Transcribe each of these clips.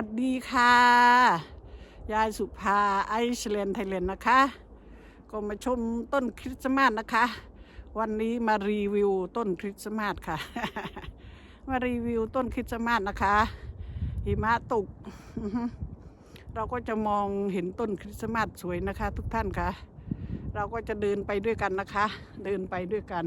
วัสดีค่ะ ยายสุภาไอซ์แลนด์ไทยแลนด์นะคะ ก็มาชมต้นคริสต์มาสนะคะ วันนี้มารีวิวต้นคริสต์มาสค่ะ มารีวิวต้นคริสต์มาสนะคะหิมะตก เราก็จะมองเห็นต้นคริสต์มาสสวยนะคะ ทุกท่านค่ะ เราก็จะเดินไปด้วยกันนะคะ เดินไปด้วยกัน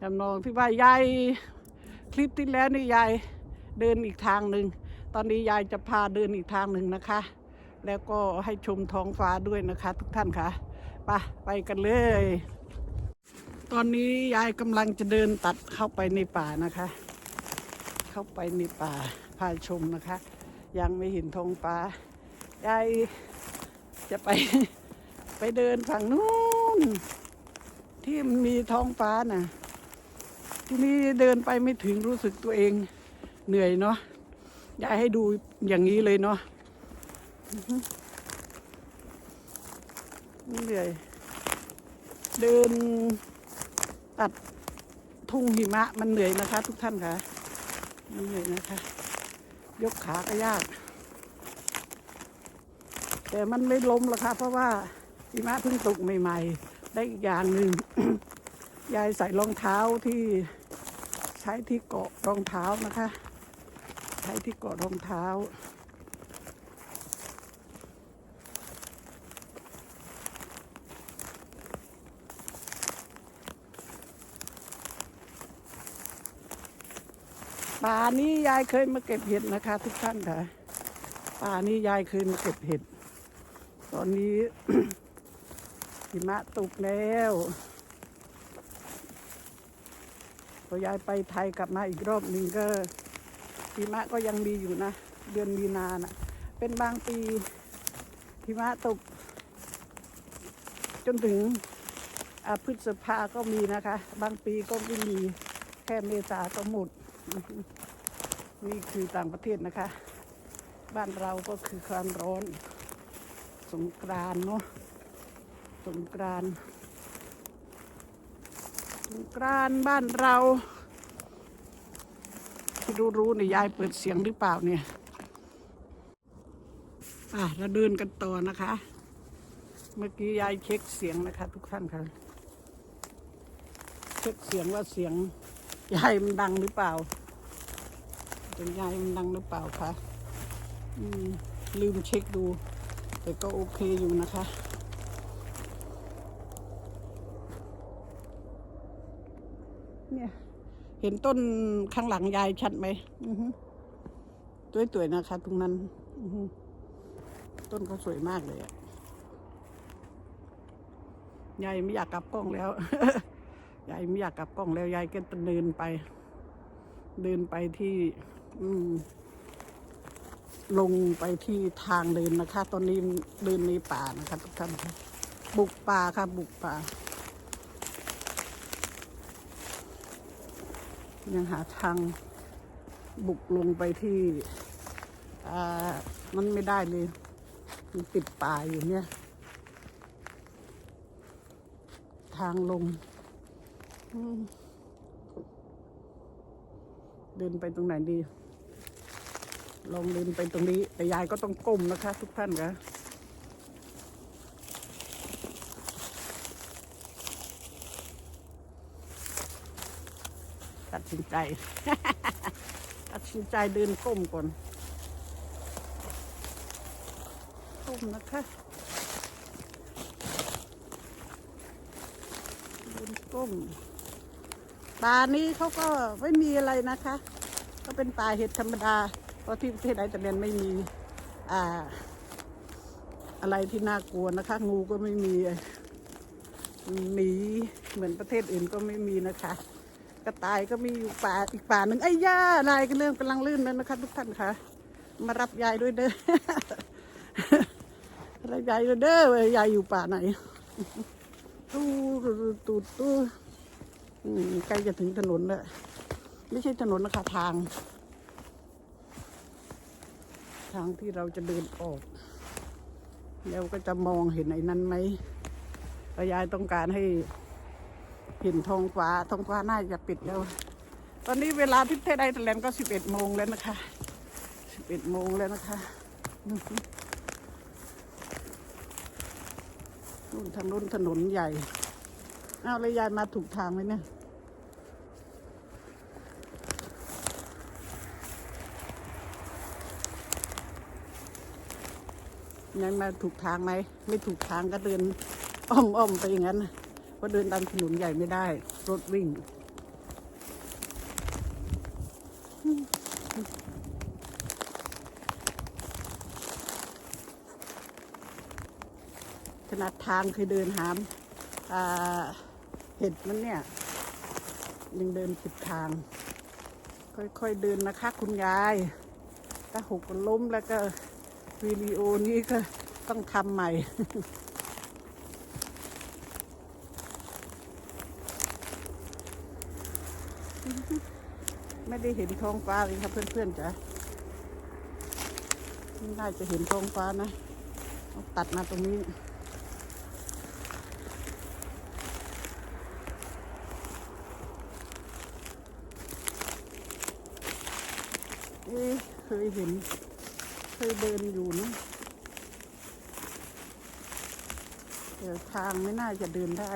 จำลองที่ว่ายายคลิปที่แล้วนี่ยายเดินอีกทางหนึ่ง ตอนนี้ยายจะพาเดินอีกทางหนึ่งนะคะ แล้วก็ให้ชมท้องฟ้าด้วยนะคะ ทุกท่านค่ะไปไปกันเลย ตอนนี้ยายกำลังจะเดินตัดเข้าไปในป่านะคะ เข้าไปในป่าพาชมนะคะ ยังไม่เห็นท้องฟ้ายายจะไปไปเดินฝั่งนู้นที่มันมีท้องฟ้าน่ะ ทีนี้เดินไปไม่ถึงรู้สึกตัวเองเหนื่อยเนาะ ยายให้ดูอย่างนี้เลยเนาะเหนื่อย เดินตัดทุ่งหิมะมันเหนื่อยนะคะ ทุกท่านค่ะ มันเหนื่อยนะคะ ยกขาก็ยาก แต่มันไม่ล้มหรอกค่ะ เพราะว่าหิมะเพิ่งตกใหม่ ๆ ได้อีกอย่างหนึ่ง ยายใส่รองเท้าที่ใช้ที่เกาะรองเท้านะคะ ช้ที่เกาะรองเท้า ป่านี้ยายเคยมาเก็บเห็ดนะคะ ทุกท่านค่ะ ป่านี้ยายเคยมาเก็บเห็ด ตอนนี้หิมะตกแล้วพอยายไปไทยกลับมาอีกรอบหนึ่งก็ หิมะก็ยังมีอยู่นะ เดือนมีนานะเป็นบางปีหิมะตก จนถึงพฤษภาก็มีนะคะ บางปีก็ไม่มีแค่เมษาก็หมด นี่คือต่างประเทศนะคะ บ้านเราก็คือความร้อน สงกรานเนาะสงกรานสงกรานบ้านเรา ที่รู้ๆเนี่ยยายเปิดเสียงหรือเปล่าเนี่ยอะเราเดินกันต่อนะคะ เมื่อกี้ยายเช็คเสียงนะคะ ทุกท่านค่ะ เช็คเสียงว่าเสียงยายมันดังหรือเปล่าเป็นยายมันดังหรือเปล่าคะอืมลืมเช็คดู แต่ก็โอเคอยู่นะคะเนี่ย เห็นต้นข้างหลังยายชัดไหมอือฮึตัวยๆนะคะ ตรงนั้นต้นเขาสวยมากเลยอะยายไม่อยากกลับกล้องแล้วยายไม่อยากกลับกล้องแล้วยายก็จะเดินไป เดินไปที่ อืม ลงไปที่ทางเดินนะคะ ตอนนี้เดินในป่านะคะ ทุกท่านบุกป่าค่ะ บุกป่า ยังหาทางบุกลงไปที่อ่ามันไม่ได้เลย มันติดป่าอยู่เนี่ย ทางลง เดินไปตรงไหนดี ลองเดินไปตรงนี้ แต่ยายก็ต้องก้มนะคะ ทุกท่านคะ ตัดสินใจ ตัดสินใจเดินก้มก่อนก้มนะคะเดินก้มป่านี้เขาก็ไม่มีอะไรนะคะ ก็เป็นป่าเห็ดธรรมดา เพราะที่ประเทศไอซ์แลนด์ไม่มีอ่าอะไรที่น่ากลัวนะคะ งูก็ไม่มีหมีเหมือนประเทศอื่นก็ไม่มีนะคะ กระต่ายก็มีอยู่ป่าอีกป่าหนึ่งไอ้ย่าลายก็เริ่มกำลังลื่นแล้วนะคะทุกท่านคะมารับยายด้วยเด้อรับยายด้วยเด้อยายอยู่ป่าไหนตู้ตูดตู้ใกล้จะถึงถนนแล้วไม่ใช่ถนนนะคะทาง ทางที่เราจะเดินออก แล้วก็จะมองเห็นไอ้นั้นไหมยายต้องการให้ เห็นท้องฟ้าท้องฟ้าน่าจะปิดแล้ว ตอนนี้เวลาที่เทศไอร์แลนด์ก็สิบเอ็ดโมงแล้วนะคะสิบเอ็ดโมงแล้วนะคะนู่นทางนู้นถนนใหญ่เอาวแล้วยายมาถูกทางไหมเนี่ยยายมาถูกทางไหม ไม่ถูกทางก็เดินอ้อมอ้อมไปอย่างนั้น เพราะเดินตามถนนใหญ่ไม่ได้ รถวิ่ง ขนาดทางเคยเดินหามเห็ดมันเนี่ย ยังเดินผิดทาง ค่อยๆเดินนะคะคุณยาย ถ้าหกล้มแล้วก็วิดีโอนี้ก็ต้องทำใหม่ ไม่ได้เห็นท้องฟ้าเลยครับเพื่อนๆจ้ะไม่น่าจะเห็นท้องฟ้านะเอาตัดมาตรงนี้เอ๊ะเคยเห็น เคยเดินอยู่นะแต่ทางไม่น่าจะเดินได้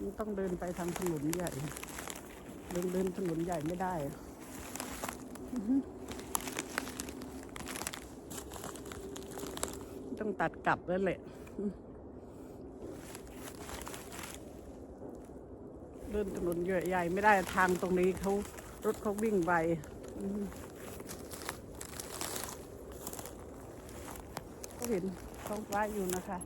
มันต้องเดินไปทางถนนใหญ่ เดินเดินถนนใหญ่ไม่ได้ต้องตัดกลับแล้วแหละ เดินถนนใหญ่ไม่ได้ทางตรงนี้เขารถเขาวิ่งไปก็เห็นท้องฟ้าอยู่นะคะ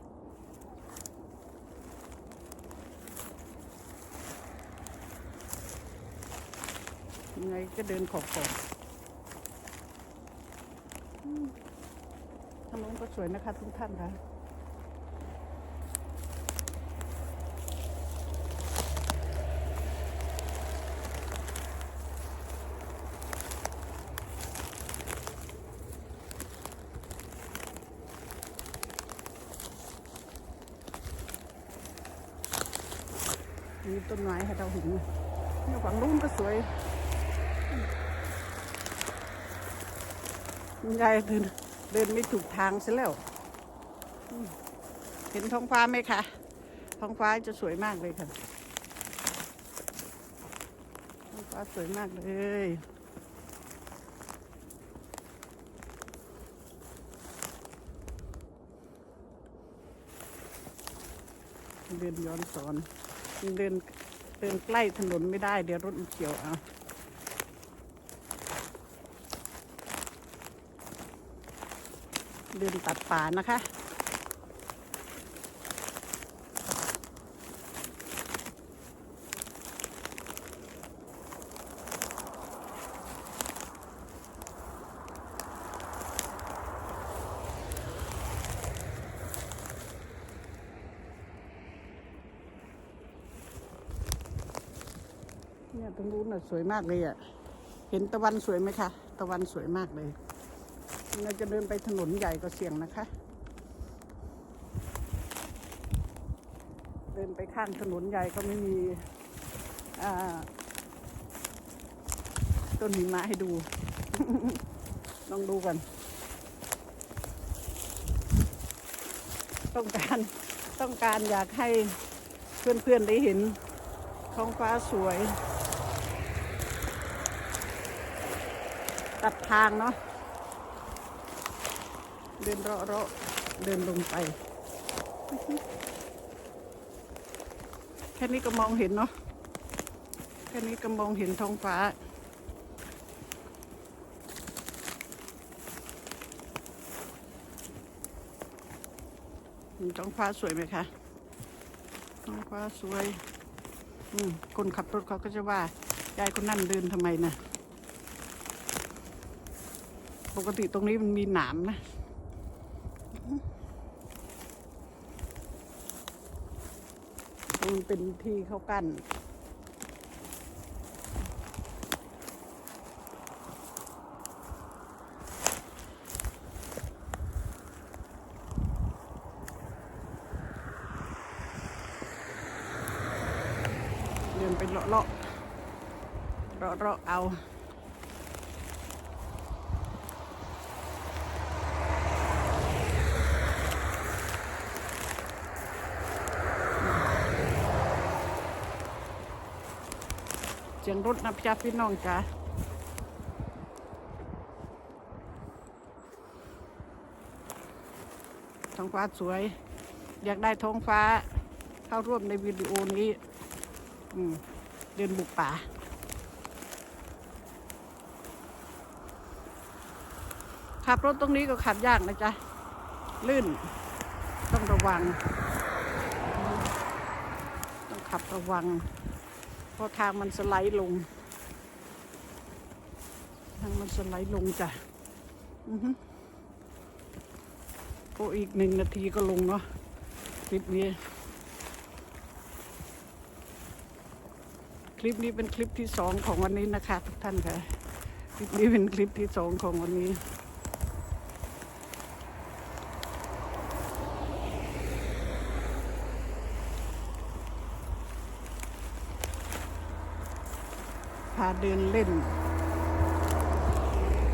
ยังไงก็เดินขอบขอบอืมถนนก็สวยนะคะทุกท่านค่ะมีต้นไม้ให้เราเห็นฝั่งนู้นก็สวยคุณ ยายเดินเดินไม่ถูกทางซะแล้ว เห็นท้องฟ้าไหมคะ ท้องฟ้าจะสวยมากเลยค่ะ ท้องฟ้าสวยมากเลยเดินย้อนสอน เดินเดินใกล้ถนนไม่ได้เดี๋ยวรถมันเฉียวเอา ดินตัดป่านะคะ เนี่ยตรงนู้นน่ะสวยมากเลยอะ เห็นตะวันสวยไหมคะ ตะวันสวยมากเลย เราจะเดินไปถนนใหญ่ก็เสี่ยงนะคะ เดินไปข้างถนนใหญ่ก็ไม่มีต้นหิมะให้ดู ลองดูกัน ต้องการต้องการอยากให้เพื่อนๆได้เห็นท้องฟ้าสวย ตัดทางเนาะ เดินเลาะๆเดินลงไปแค่นี้ก็มองเห็นเนาะแค่นี้ก็มองเห็นท้องฟ้า ท้องฟ้าสวยไหมคะ ท้องฟ้าสวย อืม คนขับรถเขาก็จะว่ายายคนนั่นเดินทำไมนะ ปกติตรงนี้มันมีหนามนะ มันเป็นที่เขากั้นเดินไปเลาะเลาะเลาะเลาะเอา สียงรถนะพี่พี่น้องจ้าท้องฟ้าสวย อยากได้ท้องฟ้าเข้าร่วมในวิดีโอนี้เดินบุกป่าขับรถตรงนี้ก็ขับยากนะจ๊ะ ลื่น ต้องระวัง ต้องขับระวัง พราะทางมันสไลด์ลง ทางมันสไลด์ลงจ้ะอือฮึก็อีกหนึ่งนาทีก็ลงเนาะคลิปนี้ คลิปนี้เป็นคลิปที่สองของวันนี้นะคะ ทุกท่านค่ะ คลิปนี้เป็นคลิปที่สองของวันนี้ พาเดินเล่น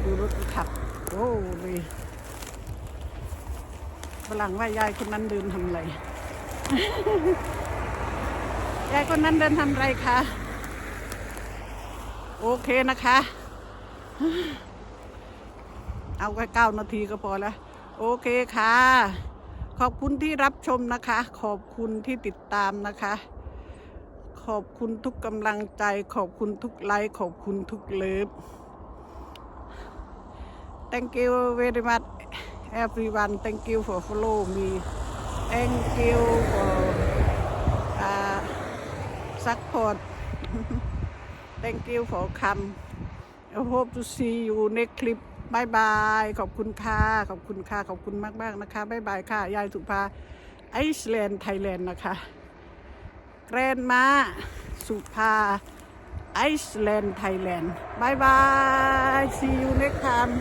ดูรถขับ โอ้เลยฝรั่งว่ายายคนนั้นเดินทำอะไร ยายคนนั้นเดินทำอะไรคะ โอเคนะคะ เอาแค่เก้านาทีก็พอแล้ว โอเคค่ะ ขอบคุณที่รับชมนะคะ ขอบคุณที่ติดตามนะคะ ขอบคุณทุกกำลังใจ ขอบคุณทุกไลค์ ขอบคุณทุกเลิฟ thank you very much everyone thank you for follow me thank you for uh, support thank you for come I hope to see you next clip บายบาย ขอบคุณค่ะ ขอบคุณค่ะ ขอบคุณมากมากๆนะคะบายบายค่ะ ยายสุภาไอซ์แลนด์ไทยแลนด์นะคะ แรนมาสุภาไอซ์แลนด์ไทยแลนด์บายบาย see you next time